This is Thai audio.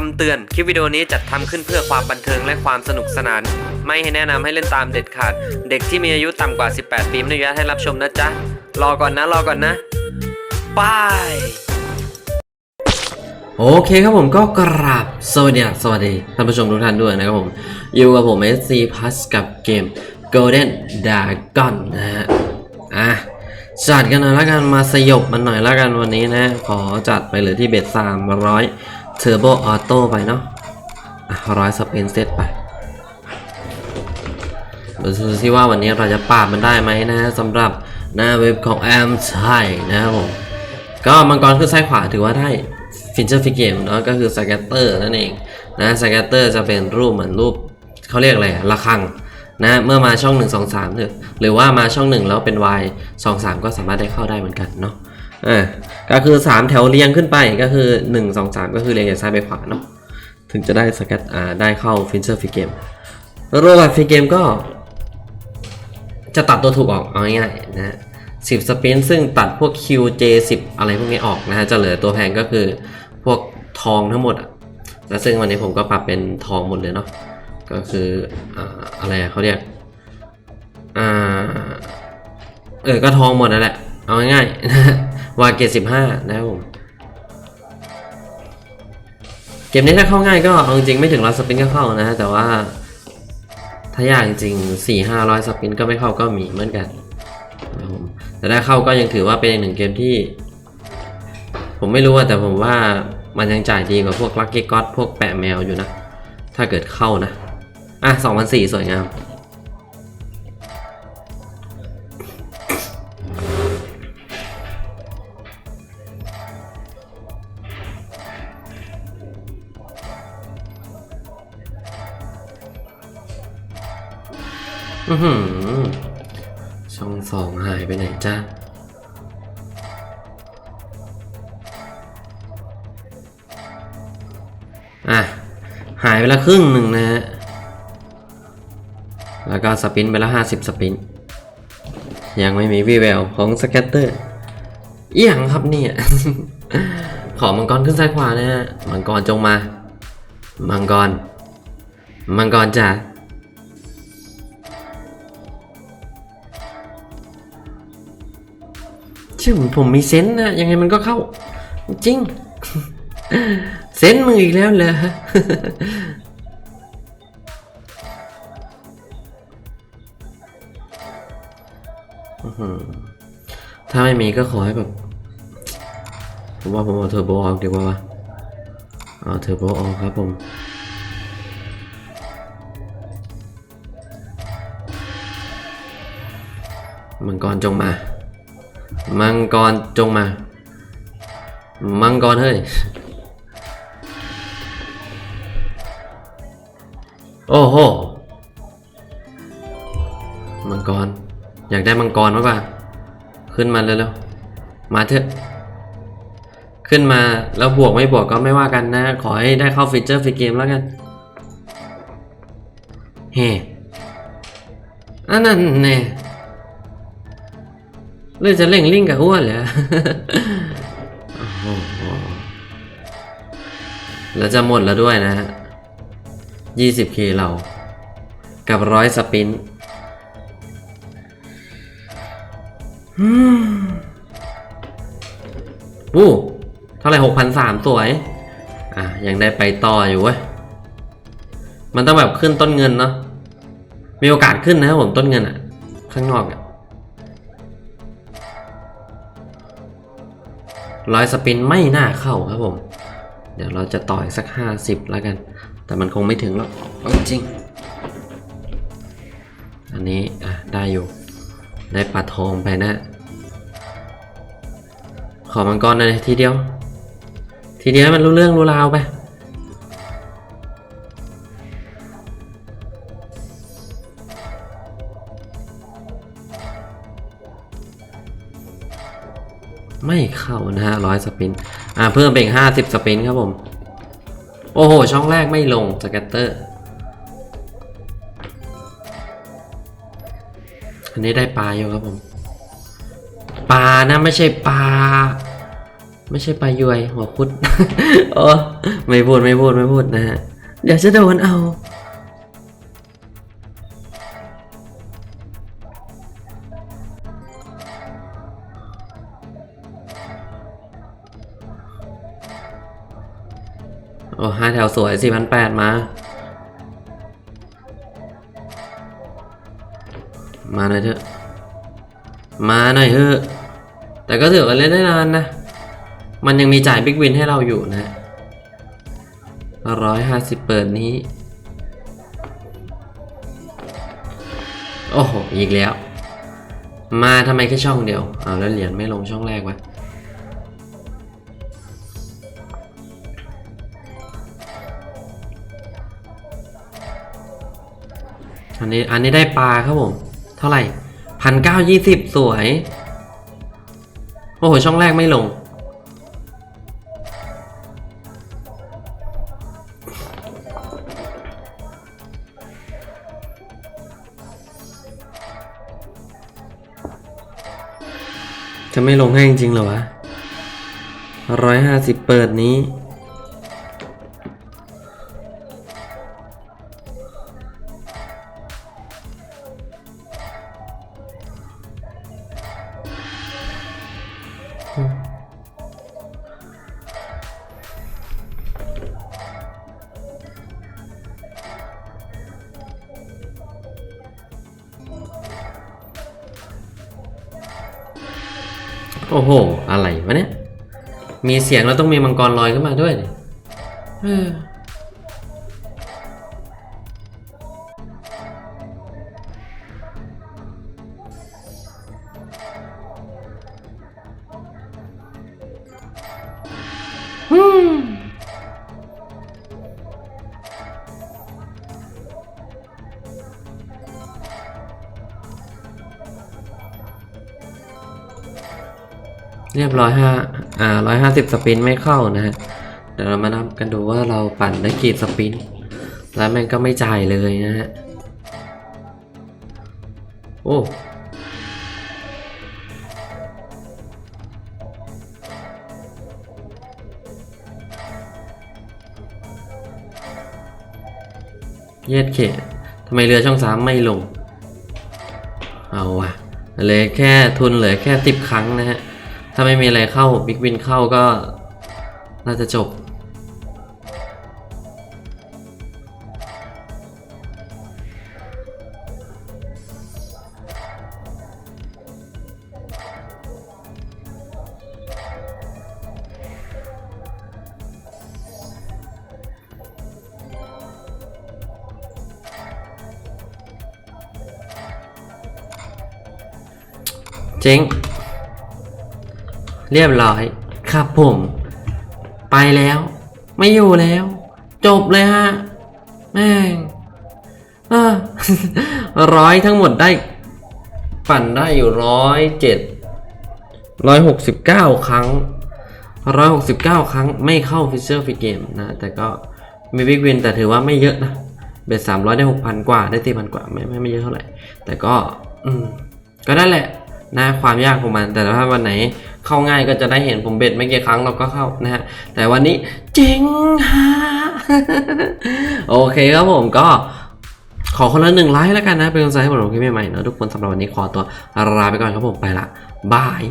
คำเตือน คลิปวิดีโอนี้จัดทำขึ้นเพื่อความบันเทิงและความสนุกสนาน ไม่ให้แนะนำให้เล่นตามเด็ดขาด เด็กที่มีอายุต่ำกว่า 18 ปีไม่อนุญาตให้รับชมนะจ๊ะ รอก่อนนะ รอก่อนนะบายโอเคครับผมก็กราบสวัสดีสวัสดีท่านผู้ชมทุกท่านด้วยนะครับผม อยู่กับผม SC Plus กับเกม Golden Dragon นะฮะ อะจัดกันหน่อยละกันมาสยบมันหน่อยละกันวันนี้นะ ขอจัดไปเลยที่เบ็ดสามร้อย เทอร์โบออโต้ไปเนาะร้อยสเปนเซตไปดูซิว่าวันนี้เราจะปราบมันได้ไหมนะสำหรับหน้าเว็บของแอมใช่นะครับผม ก็มังกรขึ้นซ้ายขวาถือว่าได้ฟินเจอร์ฟิกเกมเนาะก็คือสแกตเตอร์นั่นเองนะสแกตเตอร์จะเป็นรูปเหมือนรูปเขาเรียกอะไรอะระฆังนะเมื่อมาช่อง 1 2 3เถอะหรือว่ามาช่อง 1 แล้วเป็น Y 2 3 ก็สามารถได้เข้าได้เหมือนกันเนาะ อ่าก็คือ 3 แถวเรียงขึ้นไปก็คือ 1 2 3 ก็คือเรียงจากซ้ายไปขวาเนาะถึงจะได้สแกตอ่าได้เข้าฟินเจอร์ฟิเกมโรูปแบบฟิเกมก็ จะตัดตัวถูกออกเอาง่ายๆนะฮะสิบสปินซึ่งตัดพวก QJ10 อะไรพวกนี้ออกนะฮะจะเหลือตัวแพงก็คือพวกทองทั้งหมดอะและซึ่งวันนี้ผมก็ปรับเป็นทองหมดเลยเนาะก็คืออ่าอะไรเขาเรียกอ่าเออก็ทองหมดนั่นแหละ เอาง่ายๆนะวาเกตสิบห้านะครับผมเกมนี้ถ้าเข้าง่ายก็เอาจริงไม่ถึงร้อยสปินก็เข้านะ แต่ว่า ถ้ายากจริงสี่ห้าร้อยสปินก็ไม่เข้าก็มีเหมือนกันนะครับผมแต่ถ้าเข้าก็ยังถือว่าเป็นอีกหนึ่งเกมที่ ผมไม่รู้ว่าแต่ผมว่ามันยังจ่ายดีกว่าพวกลักกี้ก็อตพวกแปะแมวอยู่นะ ถ้าเกิดเข้านะ อะสองพันสี่สวยงาม อือหือช่องสองหายไปไหนจ้าอะ หายไปละครึ่งหนึ่งนะฮะ แล้วก็สปินไปละห้าสิบสปิน ยังไม่มีวีแววของสแกตเตอร์เอียงครับเนี่ย ขอมังกรขึ้นซ้ายขวานะฮะ มังกรจงมา มังกร มังกรจ้า ชื่อผมผมมีเซนนะยังไงมันก็เข้า จริง เซนมึงอีกแล้วเหรออื้อหือถ้าไม่มีก็ขอให้แบบผมว่าผมเอาเทอร์โบออกดีกว่าวะเอาเทอร์โบออกครับผมมังกรจงมา มังกรจงมา มังกรเฮ้ย โอ้โห มังกร อยากได้มังกรมากกว่าขึ้นมาเร็วๆ มาเถอะ ขึ้นมาแล้วบวกไม่บวกก็ไม่ว่ากันนะ ขอให้ได้เข้าฟีเจอร์ฟรีเกมแล้วกัน เฮ้อันนั้นแน่ เลยจะเล่งลิงกับอ้วเหรอแล้วจะหมดแล้วด้วยนะฮะ 20k เรา กับร้อยสปินอืมอู้เท่าไหร่หกพันสามสวย อะ ยังได้ไปต่ออยู่เว้ย มันต้องแบบขึ้นต้นเงินเนาะ มีโอกาสขึ้นนะครับผมต้นเงินอะข้างนอกอะ ร้อยสปินไม่น่าเข้าครับผม เดี๋ยวเราจะต่อยสัก 50 แล้วกัน แต่มันคงไม่ถึงหรอกเอาจริง อันนี้อะได้อยู่ ได้ปลาทองไปนะ ขอมังกรหน่อยทีเดียว ทีเดียวมันรู้เรื่องรู้ราวไป ไม่เข้านะฮะร้อยสปิน อ่าเพิ่มไปอีกห้าสิบสปินครับผม โอ้โห ช่องแรกไม่ลงสแกตเตอร์ อันนี้ได้ปลาอยู่ครับผม ปลานะไม่ใช่ปลา ไม่ใช่ปลายวยหัวพุดโอ้ไม่พูดไม่พูดไม่พูดนะฮะ เดี๋ยวจะโดนเอา อ้ห้าแถวสวยสี่พันแปดมา มาหน่อยเถอะ มาหน่อยเถอะ แต่ก็ถือว่าเล่นได้นานนะ มันยังมีจ่ายบิ๊กวินให้เราอยู่นะร้อยห้าสิบเปิดนี้ โอ้โห อีกแล้ว มาทำไมแค่ช่องเดียวอ้าวแล้วเหรียญไม่ลงช่องแรกวะ อันนี้อันนี้ได้ปลาครับผม เท่าไหร่พันเก้ายี่สิบสวย โอ้โห ช่องแรกไม่ลง จะไม่ลงให้จริงๆเหรอวะร้อยห้าสิบเปิดนี้ โอ้โห อะไรวะเนี่ย มีเสียงแล้วต้องมีมังกรลอยขึ้นมาด้วยเนี่ยเออ เรียบร้อยห้าอ่าร้อยห้าสิบสปินไม่เข้านะฮะ เดี๋ยวเรามานับกันดูว่าเราปั่นได้กี่สปิน แล้วมันก็ไม่จ่ายเลยนะฮะ โอ้ เย็ดเขตทำไมเรือช่องสามไม่ลง เอาวะเหลือแค่ทุนเหลือแค่สิบครั้งนะฮะ ถ้าไม่มีอะไรเข้าบิ๊กวินเข้าก็น่าจะจบ จ๊ง เรียบร้อย ครับผม ไปแล้ว ไม่อยู่แล้ว จบเลยฮะ แม่งร้อยทั้งหมดได้ ปั่นได้อยู่ร้อยเจ็ดร้อยหกสิบเก้าครั้งร้อยหกสิบเก้าครั้งไม่เข้าฟิชเชอร์ฟิเกมนะ แต่ก็มีบิ๊กวินแต่ถือว่าไม่เยอะนะ เบ็ดสามร้อยได้หกพันกว่าได้ตีพันกว่าไม่ไม่ไม่เยอะเท่าไหร่ แต่ก็ อืม ก็นั่นแหละ นะความยากของมัน แต่ถ้าวันไหนเข้าง่ายก็จะได้เห็นผมเบ็ดไม่กี่ครั้งเราก็เข้านะฮะแต่วันนี้เจ๋งฮะโอเคครับผมก็ขอคนละหนึ่งไลค์แล้วกันนะ เป็นกำลังใจให้ผมคลิปใหม่ๆเนะทุกคนสำหรับวันนี้ขอตัวลาไปก่อนครับผมไปละบาย